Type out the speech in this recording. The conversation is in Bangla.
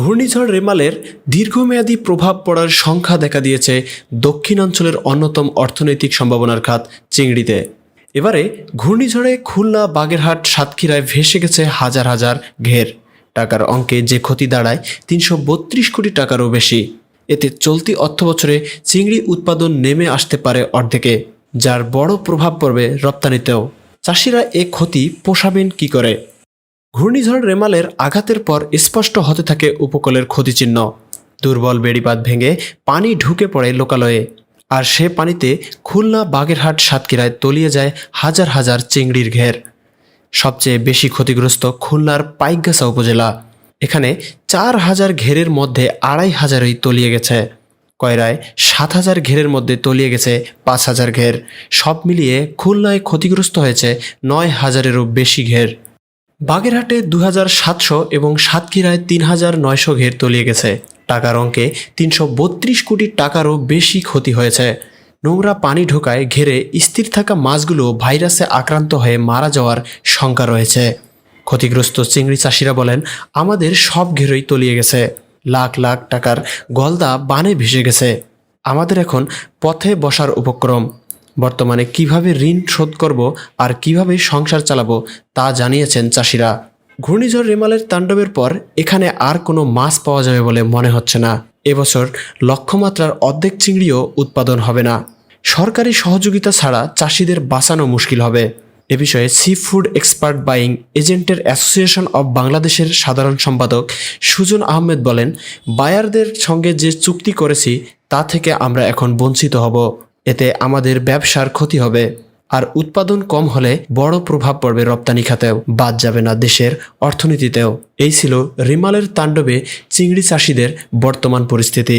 ঘূর্ণিঝড় রেমালের দীর্ঘমেয়াদী প্রভাব পড়ার সংখ্যা দেখা দিয়েছে দক্ষিণাঞ্চলের অন্যতম অর্থনৈতিক সম্ভাবনার খাত চিংড়িতে। এবারে ঘূর্ণিঝড়ে খুলনা, বাগেরহাট, সাতক্ষীরায় ভেসে গেছে হাজার হাজার ঘের। টাকার অঙ্কে যে ক্ষতি দাঁড়ায় তিনশো বত্রিশ কোটি টাকারও বেশি। এতে চলতি অর্থবছরে চিংড়ি উৎপাদন নেমে আসতে পারে অর্ধেকে, যার বড় প্রভাব পড়বে রপ্তানিতেও। চাষিরা এ ক্ষতি পোষাবেন কি করে? ঘূর্ণিঝড় রেমালের আঘাতের পর স্পষ্ট হতে থাকে উপকূলের ক্ষতিচিহ্ন। দুর্বল বেড়িবাঁধ ভেঙে পানি ঢুকে পড়ে লোকালয়ে। আর সে পানিতে খুলনা, বাগেরহাট, সাতক্ষীরায় তলিয়ে যায় হাজার হাজার চিংড়ির ঘের। সবচেয়ে বেশি ক্ষতিগ্রস্ত খুলনার পাইকগাছা উপজেলা। এখানে চার হাজার ঘেরের মধ্যে আড়াই হাজারই তলিয়ে গেছে। কয়রায় সাত হাজার ঘেরের মধ্যে তলিয়ে গেছে পাঁচ হাজার ঘের। সব মিলিয়ে খুলনায় ক্ষতিগ্রস্ত হয়েছে নয় হাজারেরও বেশি ঘের। বাগেরহাটে দু হাজার সাতশো এবং সাতক্ষীরায় তিন হাজার নয়শো ঘের তলিয়ে গেছে। টাকার অঙ্কে তিনশো বত্রিশ কোটি টাকারও বেশি ক্ষতি হয়েছে। নোংরা পানি ঢোকায় ঘেরে স্থির থাকা মাছগুলো ভাইরাসে আক্রান্ত হয়ে মারা যাওয়ার শঙ্কা রয়েছে। ক্ষতিগ্রস্ত চিংড়ি চাষিরা বলেন, আমাদের সব ঘেরই তলিয়ে গেছে। লাখ লাখ টাকার গলদা বানে ভেসে গেছে। আমাদের এখন পথে বসার উপক্রম। বর্তমানে কীভাবে ঋণ শোধ করব আর কীভাবে সংসার চালাবো তা জানিয়েছেন চাষিরা। ঘূর্ণিঝড় রেমালের তাণ্ডবের পর এখানে আর কোনো মাছ পাওয়া যাবে বলে মনে হচ্ছে না। এবছর লক্ষ্যমাত্রার অর্ধেক চিংড়িও উৎপাদন হবে না। সরকারি সহযোগিতা ছাড়া চাষিদের বাঁচানো মুশকিল হবে। এ বিষয়ে সি ফুড এক্সপার্ট বাইং এজেন্টের অ্যাসোসিয়েশন অব বাংলাদেশের সাধারণ সম্পাদক সুজন আহমেদ বলেন, বায়ারদের সঙ্গে যে চুক্তি করেছি, তা থেকে আমরা এখন বঞ্চিত হব। এতে আমাদের ব্যবসার ক্ষতি হবে। আর উৎপাদন কম হলে বড় প্রভাব পড়বে রপ্তানি খাতেও। বাদ যাবে না দেশের অর্থনীতিতেও। এই ছিল রিমালের তাণ্ডবে চিংড়ি চাষিদের বর্তমান পরিস্থিতি।